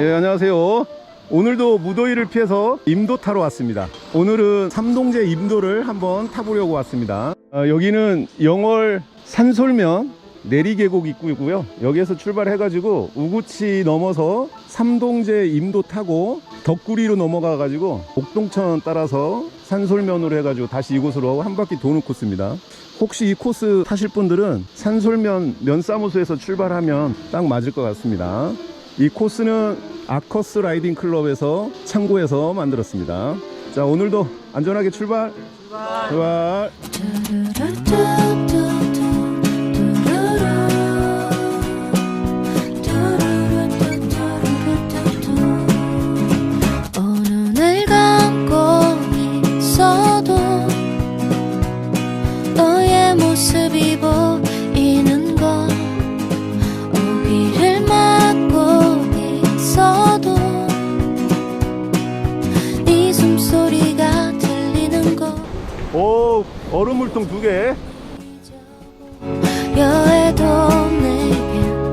예, 안녕하세요. 오늘도 무더위를 피해서 임도 타러 왔습니다. 오늘은 삼동제 임도를 한번 타보려고 왔습니다. 아, 여기는 영월 산솔면 내리계곡 입구이고요. 여기에서 출발해가지고 우구치 넘어서 삼동제 임도 타고 덕구리로 넘어가가지고 옥동천 따라서 산솔면으로 해가지고 다시 이곳으로 한 바퀴 도는 코스입니다. 혹시 이 코스 타실 분들은 산솔면 면사무소에서 출발하면 딱 맞을 것 같습니다. 이 코스는 아커스 라이딩 클럽에서 창고에서 만들었습니다. 자, 오늘도 안전하게 출발. 출발. 어느 오, 얼음 물통 두 개. 여해도 내겐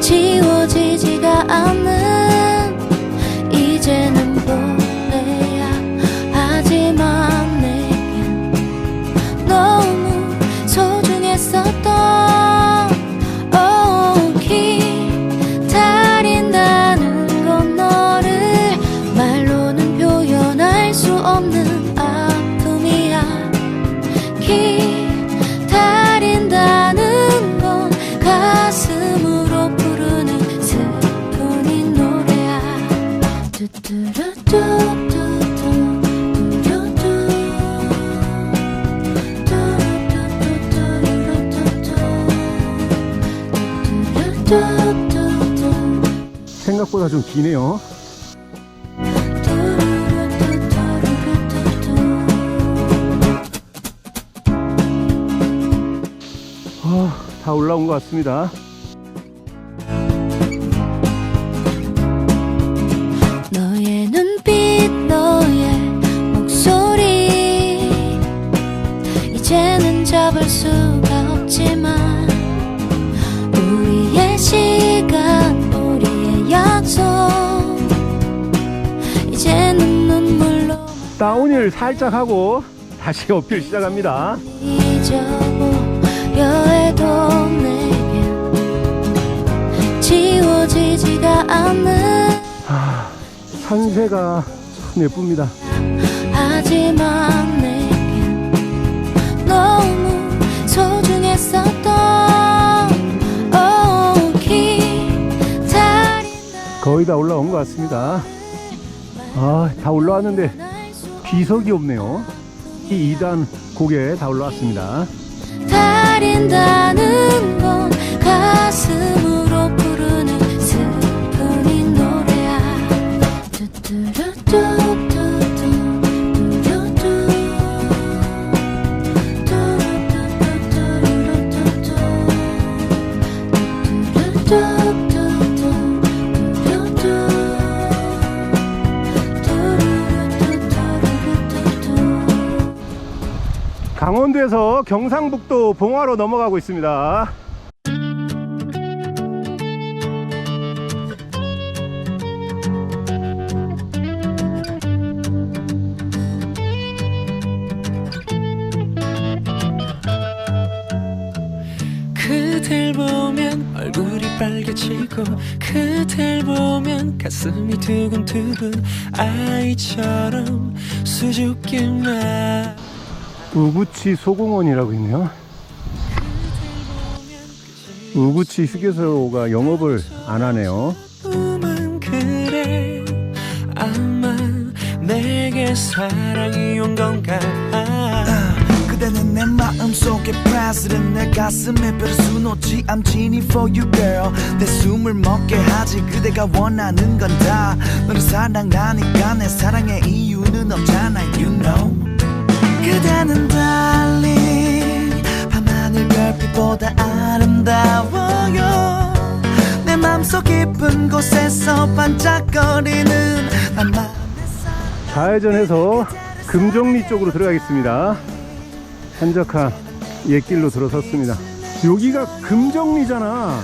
지워지지가 않는 기네요. 아, 다 올라온 것 같습니다. 다운힐 살짝 하고 다시 어필 시작합니다. 아, 산세가 참 예쁩니다. 하지만 내겐 너무 소중했었던 거의 다 올라온 것 같습니다. 아, 다 올라왔는데 비석이 없네요. 이 2단 고개 다 올라왔습니다. 경상북도 봉화로 넘어가고 있습니다. 그댈 보면 얼굴이 빨개지고 그댈 보면 가슴이 두근두근 아이처럼 수줍기만 우구치 소공원이라고 있네요. 우구치 휴게소가 영업을 안 하네요. 꿈은 그래. 아마 내게 사랑이 온 건가? 그대는 내 마음속에 president 내 가슴에 별을 수놓지. I'm genie for you girl. 내 숨을 먹게 하지. 그대가 원하는 건 다. 너를 사랑하니까 내 사랑의 이유는 없잖아 you know 그대는 달리 밤하늘 별빛보다 아름다워요. 내 맘속 깊은 곳에서 반짝거리는 좌회전해서 금정리 쪽으로 들어가겠습니다. 한적한 옛길로 들어섰습니다. 여기가 금정리잖아.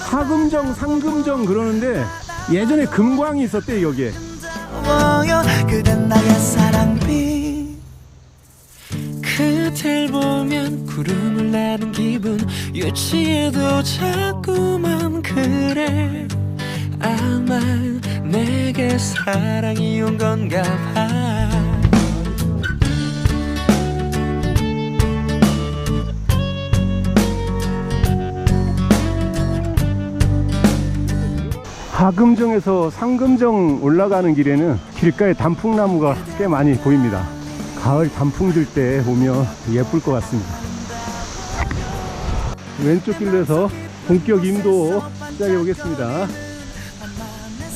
하금정 상금정 그러는데 예전에 금광이 있었대 여기에. 그댄 나의 사랑 호텔 보면 구름을 나는 기분. 유치해도 자꾸만 그래. 아마 내게 사랑이 온 건가 봐. 하금정에서 상금정 올라가는 길에는 길가에 단풍나무가 꽤 많이 보입니다. 가을 단풍 들 때 오면 예쁠 것 같습니다. 왼쪽 길로에서 본격 임도 시작해 보겠습니다.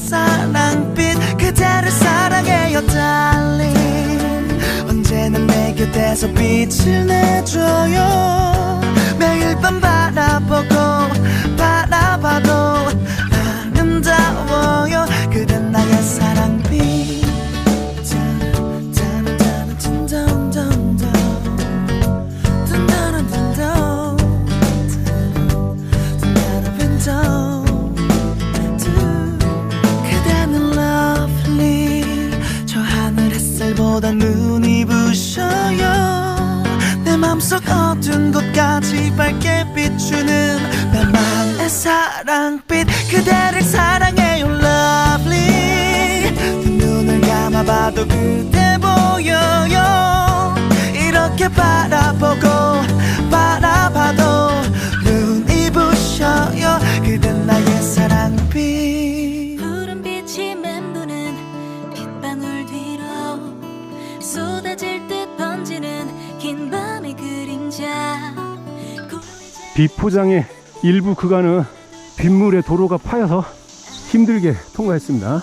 사랑빛 그대를 사랑해요 달링 언제나 내 곁에서 빛을 내줘요. 매일 밤 바라보고 모든 곳까지 밝게 비추는 나만의 사랑빛. 그대를 사랑해요 lovely. 눈을 감아봐도 그대 보여요. 이렇게 바라보고 바라봐도 눈이 부셔요. 그대 나의 사랑빛. 비포장의 일부 구간은 빗물에 도로가 파여서 힘들게 통과했습니다.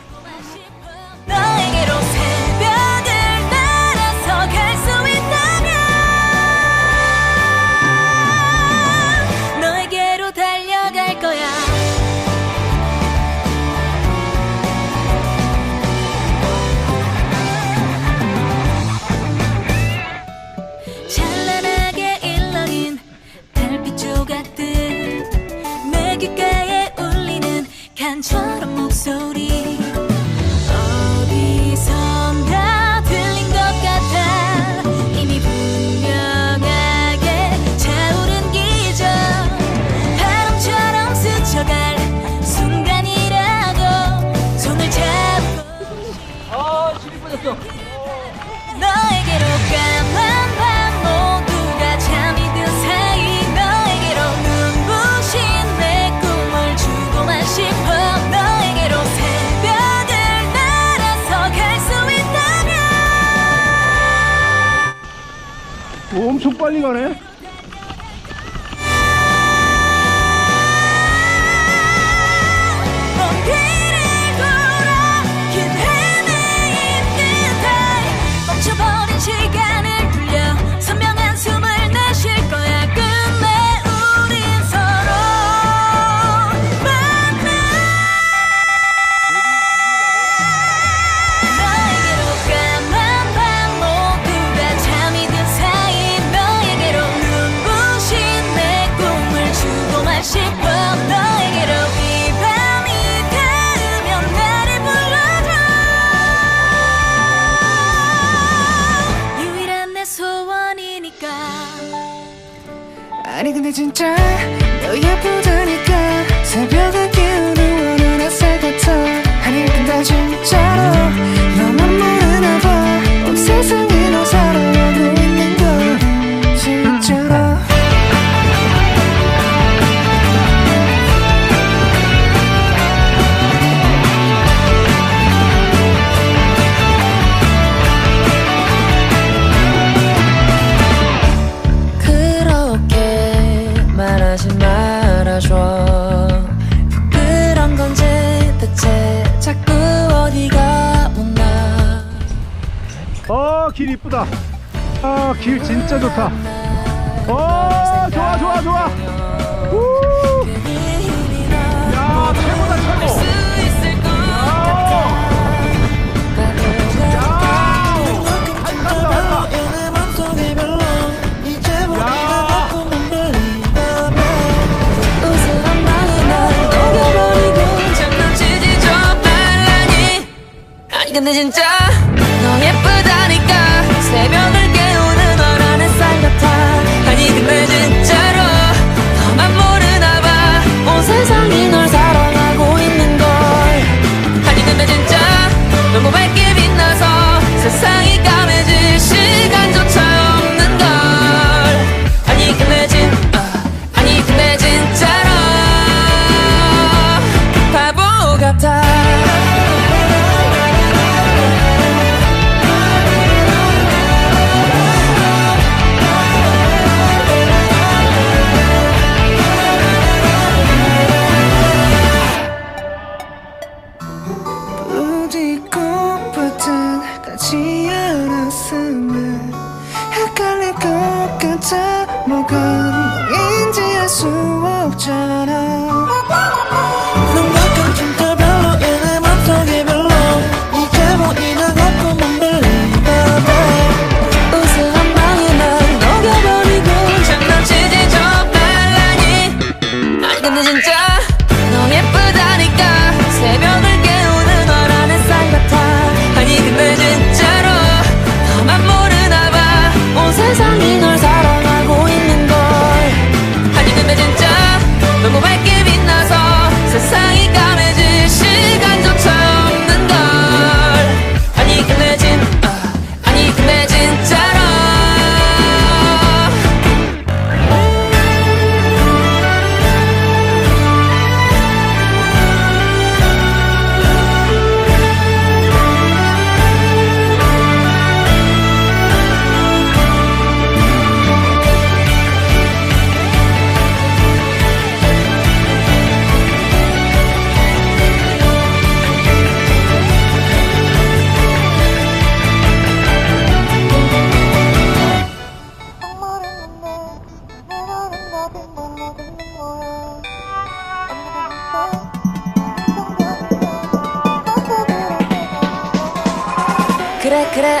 엄청 빨리 가네. 아, 길 진짜 좋다. soon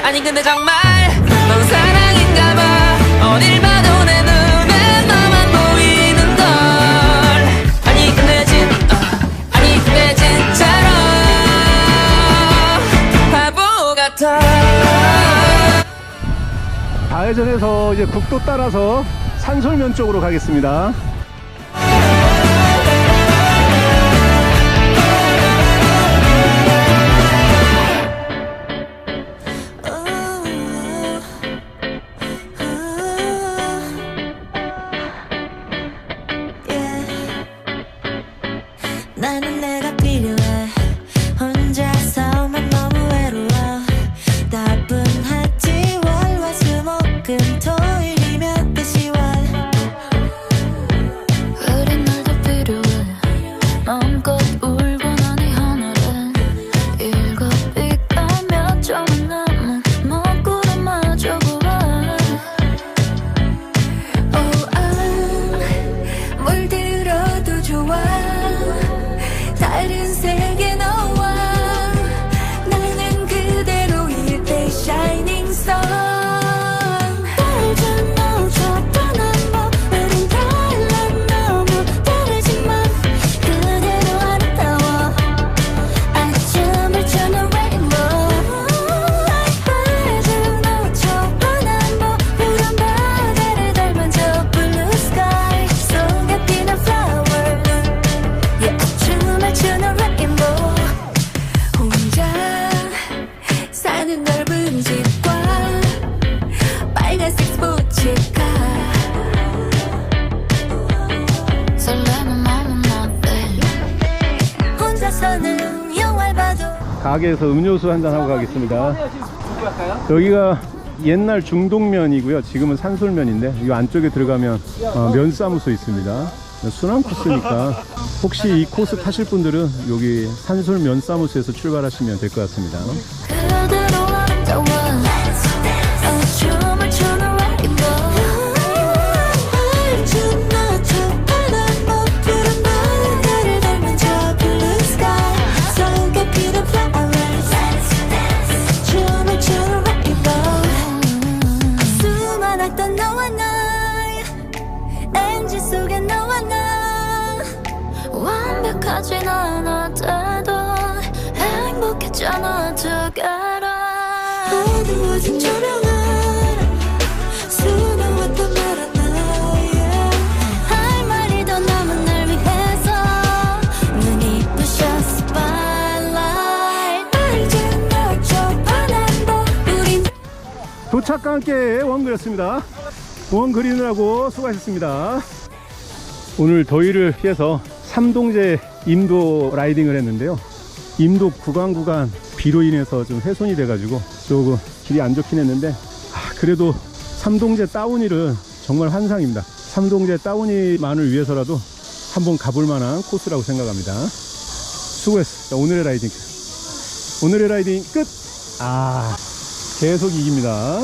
아니 근데 정말 넌 사랑인가 봐. 어딜 봐도 내 눈에 너만 보이는 걸. 아니 근데 진 어, 아니 근데 진짜로 바보 같아. 좌회전에서 이제 국도 따라서 산솔면 쪽으로 가겠습니다. 나는 내 가게에서 음료수 한 잔 하고 가겠습니다. 여기가 옛날 중동면이고요. 지금은 산솔면인데 이 안쪽에 들어가면 어, 면사무소 있습니다. 순환 코스니까 혹시 이 코스 타실 분들은 여기 산솔 면사무소에서 출발하시면 될 것 같습니다. 함께 원 그렸습니다. 원 그리느라고 수고하셨습니다. 오늘 더위를 피해서 삼동제 임도 라이딩을 했는데요. 임도 구간 구간 비로 인해서 좀 훼손이 돼가지고 조금 길이 안 좋긴 했는데 아, 그래도 삼동제 다운힐은 정말 환상입니다. 삼동제 다운힐만을 위해서라도 한번 가볼 만한 코스라고 생각합니다. 수고했어. 자, 오늘의 라이딩 끝. 오늘의 라이딩 끝. 아, 계속 이깁니다.